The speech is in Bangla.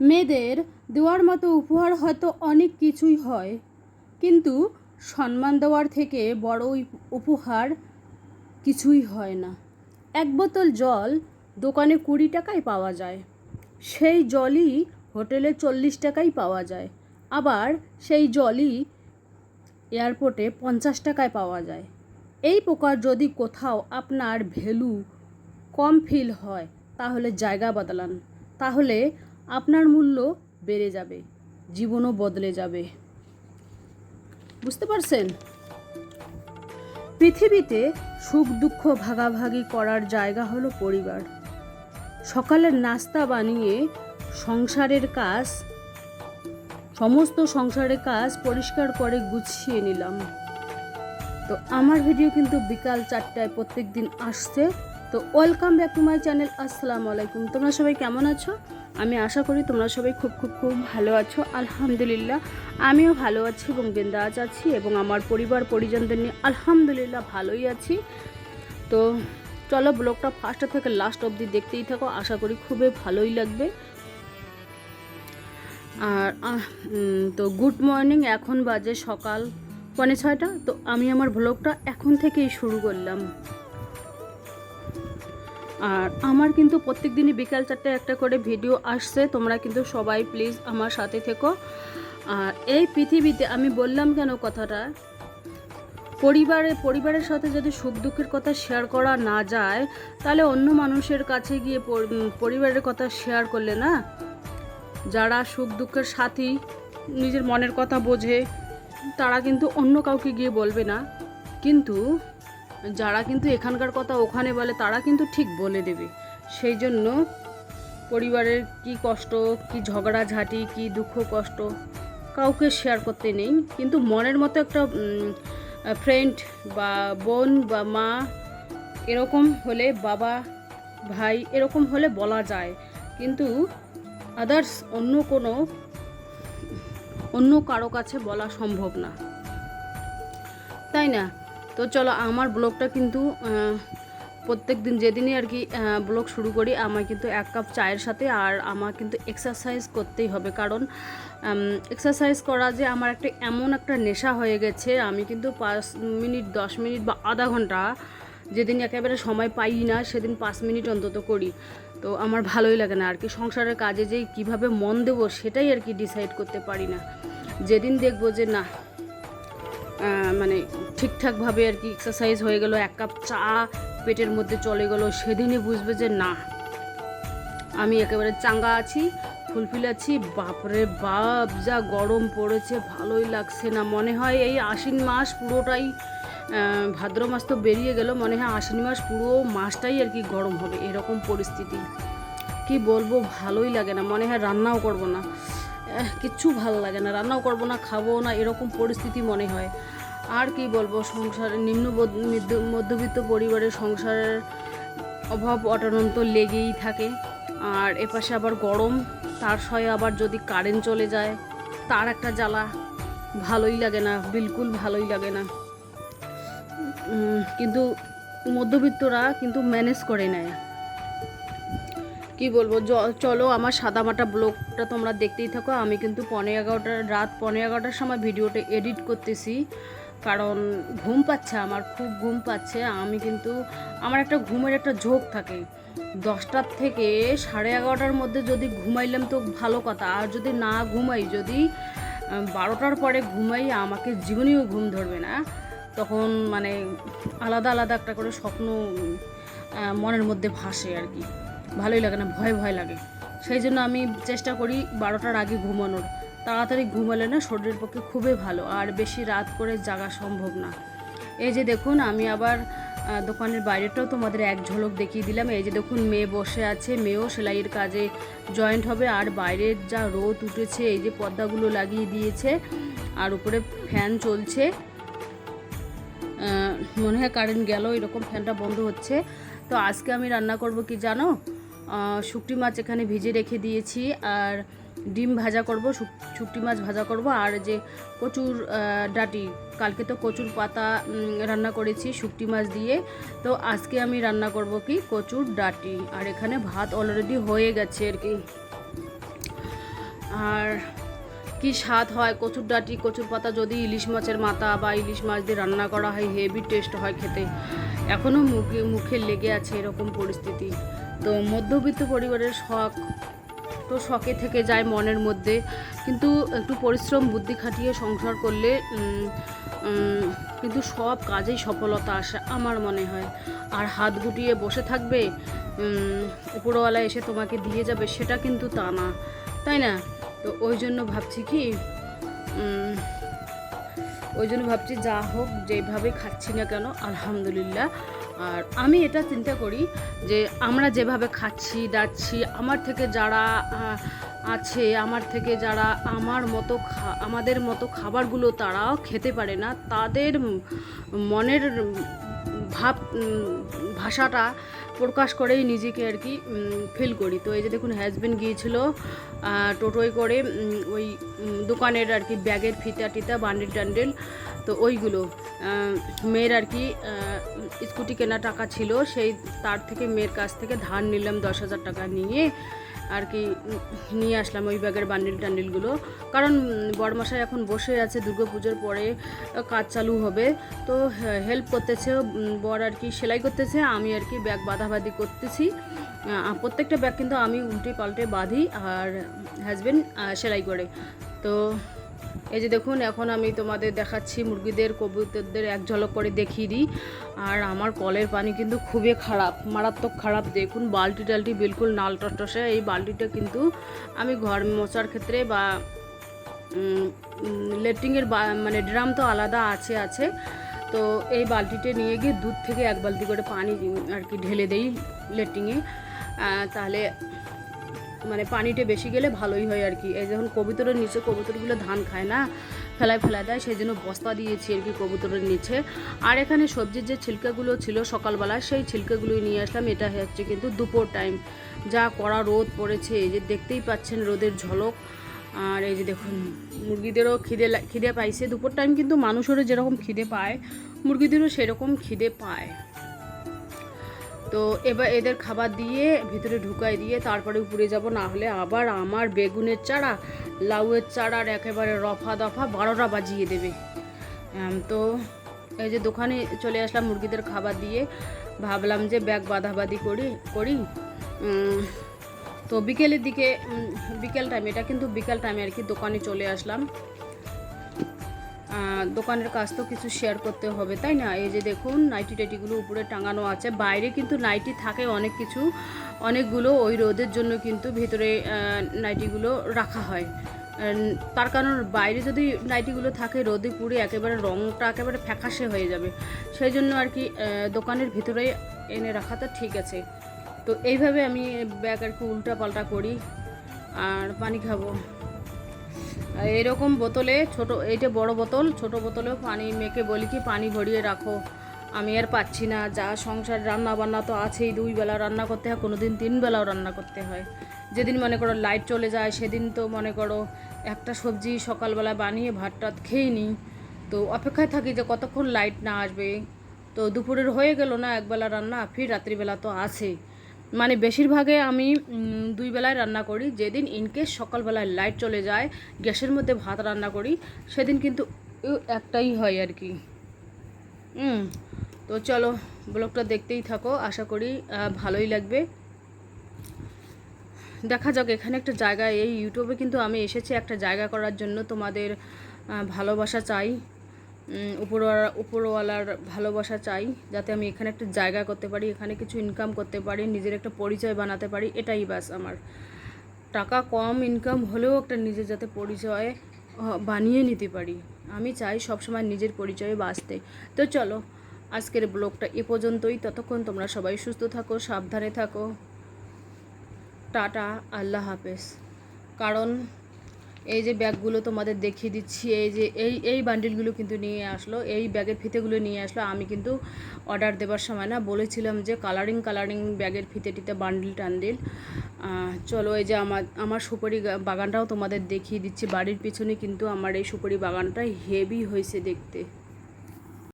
মেয়েদের দেওয়ার মতো উপহার হয়তো অনেক কিছুই হয়, কিন্তু সম্মান দেওয়ার থেকে বড় উপ- উপহার কিছুই হয় না। এক বোতল জল দোকানে কুড়ি টাকায় পাওয়া যায়, সেই জলই হোটেলে চল্লিশ টাকায় পাওয়া যায়, আবার সেই জলই এয়ারপোর্টে পঞ্চাশ টাকায় পাওয়া যায়। এই প্রকার যদি কোথাও আপনার ভ্যালু কম ফিল হয়, তাহলে জায়গা বদলান। তাহলে আপনার মূল্য বেড়ে যাবে, জীবনও বদলে যাবে। বুঝতে পারছেন? পৃথিবীতে সুখ দুঃখ ভাগাভাগি করার জায়গা হলো পরিবার। সকালের নাস্তা বানিয়ে সংসারের কাজ, সমস্ত সংসারের কাজ পরিষ্কার করে গুছিয়ে নিলাম। তো আমার ভিডিও কিন্তু বিকাল চারটায় প্রত্যেক দিন আসছে। তো welcome back to my channel, আসসালামু আলাইকুম। তোমরা সবাই কেমন আছো? আমি আশা করি তোমরা সবাই খুব খুব খুব ভালো আছো। আলহামদুলিল্লাহ, আমিও ভালো আছি এবং বিন্দাজ আছি এবং আমার পরিবার, পরিজনদের নিয়ে আলহামদুলিল্লাহ ভালোই আছি। তো চলো ব্লগটা ফার্স্ট থেকে লাস্ট অবধি দেখতেই থাকো, আশা করি খুবই ভালোই লাগবে। আর তো গুড মর্নিং এখন বাজে সকাল পৌনে ছয়টা। তো আমি আমার ব্লগটা এখন থেকেই শুরু করলাম। আর আমার কিন্তু প্রত্যেক দিনই বিকাল চারটে একটা করে ভিডিও আসছে, তোমরা কিন্তু সবাই প্লিজ আমার সাথে থেকো। আর এই পৃথিবীতে আমি বললাম কেন কথাটা? পরিবারে, পরিবারের সাথে যদি সুখ দুঃখের কথা শেয়ার করা না যায়, তাহলে অন্য মানুষের কাছে গিয়ে পরিবারের কথা শেয়ার করলে না, যারা সুখ দুঃখের সাথী, নিজের মনের কথা বোঝে, তারা কিন্তু অন্য কাউকে গিয়ে বলবে না। কিন্তু যারা কিন্তু এখানকার কথা ওখানে বলে, তারা কিন্তু ঠিক বলে দেবে। সেই জন্য পরিবারের কি কষ্ট, কি ঝগড়াঝাঁটি, কি দুঃখ কষ্ট, কাউকে শেয়ার করতে নেই। কিন্তু মনের মতো একটা ফ্রেন্ড বা বোন বা মা এরকম হলে, বাবা, ভাই এরকম হলে বলা যায়। কিন্তু আদার্স অন্য কোনো, অন্য কারও কাছে বলা সম্ভব না। তাই না? তো চলো আমার ব্লগটা কিন্তু প্রত্যেক দিন যেদিনই আর কি ব্লগ শুরু করি আমার কিন্তু এক কাপ চায়ের সাথে আর আমার কিন্তু এক্সারসাইজ করতেই হবে। কারণ এক্সারসাইজ করা যে আমার একটা এমন একটা নেশা হয়ে গেছে, আমি কিন্তু পাঁচ মিনিট, দশ মিনিট বা আধা ঘণ্টা যেদিন একেবারে সময় পাই না, সেদিন পাঁচ মিনিট অন্তত করি। তো আমার ভালোই লাগে না আর কি, সংসারের কাজে যে কীভাবে মন দেবো, সেটাই আর কি ডিসাইড করতে পারি না। যেদিন দেখব যে না মানে ঠিকঠাকভাবে আর কি এক্সারসাইজ হয়ে গেল, এক কাপ চা পেটের মধ্যে চলে গেল, সেদিনই বুঝবে যে না, আমি একেবারে চাঙ্গা আছি, ফুলফিল আছি, বাপরে বাপ, যা গরম পড়েছে, ভালোই লাগছে না। মনে হয় এই আশ্বিন মাস পুরোটাই ভাদ্র মাস তো বেরিয়ে গেল, মনে হয় আশ্বিন মাস পুরো মাসটাই আর কি গরম হবে, এরকম পরিস্থিতি। কি বলব, ভালোই লাগে না, মনে হয় রান্নাও করব না। কিচ্ছু ভালো লাগে না, রান্নাও করব না, খাব না, এরকম পরিস্থিতি মনে হয়। আর কি বলব, সংসারে নিম্ন মধ্যবিত্ত পরিবারের সংসারের অভাব অটানন্ত লেগেই থাকে। আর এপাশে আবার গরম, তার সয়ে আবার যদি কারেন্ট চলে যায়, তার একটা জ্বালা, ভালোই লাগে না, বিলকুল ভালোই লাগে না। কিন্তু মধ্যবিত্তরা কিন্তু ম্যানেজ করে নেয়। কি বলব চলো আমার সাদামাটা ব্লগটা তোমরা দেখতেই থাকো। আমি কিন্তু পনেরো এগারোটা রাত পনেরো এগারোটার সময় ভিডিওটা এডিট করতেছি। কারণ ঘুম পাচ্ছে আমার, খুব ঘুম পাচ্ছে। আমি কিন্তু, আমার একটা ঘুমের একটা ঝোঁক থাকে। দশটার থেকে সাড়ে এগারোটার মধ্যে যদি ঘুমাইলাম তো ভালো কথা। আর যদি না ঘুমাই, যদি বারোটার পরে ঘুমাই, আমাকে জীবনেও ঘুম ধরবে না। তখন মানে আলাদা আলাদা একটা করে স্বপ্ন মনের মধ্যে ভাসে আর কি। ভালোই লাগে না, ভয় ভয় লাগে। সেই জন্য আমি চেষ্টা করি বারোটার আগে ঘুমানোর। তাড়াতাড়ি ঘুমালে না শরীরের পক্ষে খুবই ভালো, আর বেশি রাত করে জাগা সম্ভব না। এই যে দেখুন, আমি আবার দোকানের বাইরেটাও তোমাদের এক ঝলক দেখিয়ে দিলাম। এই যে দেখুন, মেয়ে বসে আছে, মেয়েও সেলাইয়ের কাজে জয়েন্ট হবে, আর বাইরের যা রোদ উঠেছে, এই যে পর্দাগুলো লাগিয়ে দিয়েছে, আর উপরে ফ্যান চলছে। মনে হয় কারেন্ট গেল, এরকম ফ্যানটা বন্ধ হচ্ছে। তো আজকে আমি রান্না করব কি জানো? শুকটি মাছ এখানে ভিজে রেখে দিয়েছি আর ডিম ভাজা করব, শুক- শুকটি মাছ ভাজা করব। আর যে কচুর ডাটি, কালকে তো কচুর পাতা রান্না করেছি শুকটি মাছ দিয়ে। তো আজকে আমি রান্না করব কি? কচুর ডাটি। আর এখানে ভাত অলরেডি হয়ে গেছে আর কি। আর কি স্বাদ হয়? কচুর ডাটি, কচুর পাতা যদি ইলিশ মাছের মাথা বা ইলিশ মাছ দিয়ে রান্না করা হয়, হেভি টেস্ট হয় খেতে। এখনও মুখে মুখে লেগে আছে এরকম পরিস্থিতি। তো মধ্যবিত্ত পরিবারের শখ তো শখে থেকে যায় মনের মধ্যে। কিন্তু একটু পরিশ্রম, বুদ্ধি খাটিয়ে সংসার করলে কিন্তু সব কাজেই সফলতা আসে আমার মনে হয়। আর হাত গুটিয়ে বসে থাকবে উপরওয়ালা এসে তোমাকে দিয়ে যাবে সেটা কিন্তু তা না, তাই না? তো ওই জন্য ভাবছি কি ওই জন্য ভাবছি যা হোক যেভাবে খাচ্ছি না কেন, আলহামদুলিল্লাহ। আর আমি এটা চিন্তা করি যে আমরা যেভাবে খাচ্ছি, দাচ্ছি, আমার থেকে যারা আছে, আমার থেকে যারা আমার মতো আমাদের মতো খাবারগুলো তারাও খেতে পারে না, তাদের মনের ভাব, ভাষাটা প্রকাশ করেই নিজেকে আর কি ফিল করি। তো এই যে দেখুন হাজব্যান্ড গিয়েছিল টোটোয় করে ওই দোকানের আর কি ব্যাগের ফিতা টিতা বান্ডিল টান্ডেল তো ওইগুলো মেয়ের আর কি স্কুটি কেনা টাকা ছিল, সেই তার থেকে মেয়ের কাছ থেকে ধার নিলাম দশ হাজার টাকা নিয়ে, আর কি, নিয়ে আসলাম ওই ব্যাগের বান্ডিল টান্ডিলগুলো। কারণ বড়মশাই এখন বসে আছে পুজোর পরে কাজ চালু হবে, তো হেল্প করতেছে, বর আর কি সেলাই করতেছে, আমি আর কি ব্যাগ বাঁধাবাঁধি করতেছি। প্রত্যেকটা ব্যাগ কিন্তু আমি উল্টে পাল্টে বাঁধি, আর হাজব্যান্ড সেলাই করে। তো এই যে দেখুন, এখন আমি তোমাদের দেখাচ্ছি মুরগিদের, কবুতরদের, এক ঝলক করে দেখিয়ে দিই। আর আমার কলের পানি কিন্তু খুবই খারাপ, মারাত্মক খারাপ। দেখুন, বালতি টালটি বিলকুল নাল টসটসে। এই বালতিটা কিন্তু আমি ঘর মোছার ক্ষেত্রে বা লেট্রিংয়ের মানে ড্রাম তো আলাদা আছে আছে। তো এই বালতিটা নিয়ে গিয়ে দুধ থেকে এক বালতি করে পানি আর কি ঢেলে দেই লেট্রিংয়ে তাহলে মানে পানিটা বেশি গেলে ভালোই হয় আর কি। এই যখন কবুতরের নিচে, কবুতরগুলো ধান খায় না, ফেলায় ফেলা দেয় সেই জন্য বস্তা দিয়েছি আর কি কবুতরের নিচে। আর এখানে সবজির যে ছিলকাগুলো ছিল সকালবেলা, সেই ছিলকাগুলোই নিয়ে আসলাম। এটা হচ্ছে কিন্তু দুপুর টাইম যা কড়া রোদ পড়েছে, এই যে দেখতেই পাচ্ছেন রোদের ঝলক। আর এই যে দেখুন, মুরগিদেরও খিদে খিদে পাইছে। দুপুর টাইম কিন্তু মানুষেরও যেরকম খিদে পায়, মুরগিদেরও সেরকম খিদে পায়। তো এবার এদের খাবার দিয়ে ভিতরে ঢুকাই দিয়ে তারপরে উপরে যাব, না হলে আবার আমার বেগুনের চারা, লাউয়ের চারার একেবারে রফা দফা বারোটা বাজিয়ে দেবে। তো এই যে দোকানে চলে আসলাম মুরগিদের খাবার দিয়ে। ভাবলাম যে ব্যাগ বাঁধাবাঁধি করি করি। তো বিকেলের দিকে বিকেল টাইম এটা কিন্তু বিকেল টাইমে আর কি দোকানে চলে আসলাম। দোকানের কাজ তো কিছু শেয়ার করতে হবে, তাই না? এই যে দেখুন, নাইটি টাইটিগুলো উপরে টাঙানো আছে। বাইরে কিন্তু নাইটি থাকে অনেক কিছু, অনেকগুলো ওই রোদের জন্য কিন্তু ভেতরে নাইটিগুলো রাখা হয়। তার কারণ বাইরে যদি নাইটিগুলো থাকে, রোদে পুড়ে একেবারে রঙটা একেবারে ফ্যাকাশে হয়ে যাবে। সেই জন্য আর কি দোকানের ভিতরে এনে রাখাটা ঠিক আছে। তো এইভাবে আমি ব্যাগ আর কি উল্টা পাল্টা করি, আর পানি খাব। এরকম বোতলে ছোট এইটা বড় বোতল, ছোট বোতলেও পানি মেখে বলি কি, পানি ভরিয়ে রাখো। আমি আর পাচ্ছি না। যা সংসার রান্না বান্না তো আছেই, দুই বেলা রান্না করতে হয় কোনো দিন তিন বেলাও রান্না করতে হয়। যেদিন মনে করো লাইট চলে যায়, সেদিন তো মনে করো একটা সবজি সকালবেলা বানিয়ে ভাত টাত খেয়ে নিই। তো অপেক্ষায় থাকি যে কতক্ষণ লাইট না আসবে। তো দুপুরের হয়ে গেল না, একবেলা রান্না ফির রাত্রিবেলা তো আছে মানে বেশিরভাগে আমি দুই বেলায় রান্না করি। যেদিন ইনকেস সকালবেলায় লাইট চলে যায়, গ্যাসের মধ্যে ভাত রান্না করি, সেদিন কিন্তু একটাই হয় আর কি। তো চলো, ব্লগটা দেখতেই থাকো, আশা করি ভালোই লাগবে। দেখা যাক, এখানে একটা জায়গা এই ইউটিউবে কিন্তু আমি এসেছি একটা জায়গা করার জন্য তোমাদের ভালোবাসা চাই। উপরওয়ালা উপরওয়ালার ভালোবাসা চাই, যাতে আমি এখানে একটা জায়গা করতে পারি, এখানে কিছু ইনকাম করতে পারি, নিজের একটা পরিচয় বানাতে পারি, এটাই ব্যাস আমার। টাকা কম ইনকাম হলেও একটা নিজের যাতে পরিচয় বানিয়ে নিতে পারি। আমি চাই সবসময় নিজের পরিচয়ে বাঁচতে। তো চলো, আজকের ব্লগটা এ পর্যন্তই। ততক্ষণ তোমরা সবাই সুস্থ থাকো, সাবধানে থাকো। টাটা, আল্লাহ হাফেজ। কারণ এই যে ব্যাগগুলো তোমাদের দেখিয়ে দিচ্ছি, এই যে এই এই বান্ডিলগুলো কিন্তু নিয়ে আসলো, এই ব্যাগের ফিতেগুলো নিয়ে আসলো। আমি কিন্তু অর্ডার দেবার সময় না বলেছিলাম যে কালারিং কালারিং ব্যাগের ফিতে টিতে বান্ডিল টান্ডিল চলো এই যে আমার আমার সুপারি বাগানটাও তোমাদের দেখিয়ে দিচ্ছি। বাড়ির পিছনে কিন্তু আমার এই সুপারি বাগানটা হেভি হয়েছে দেখতে।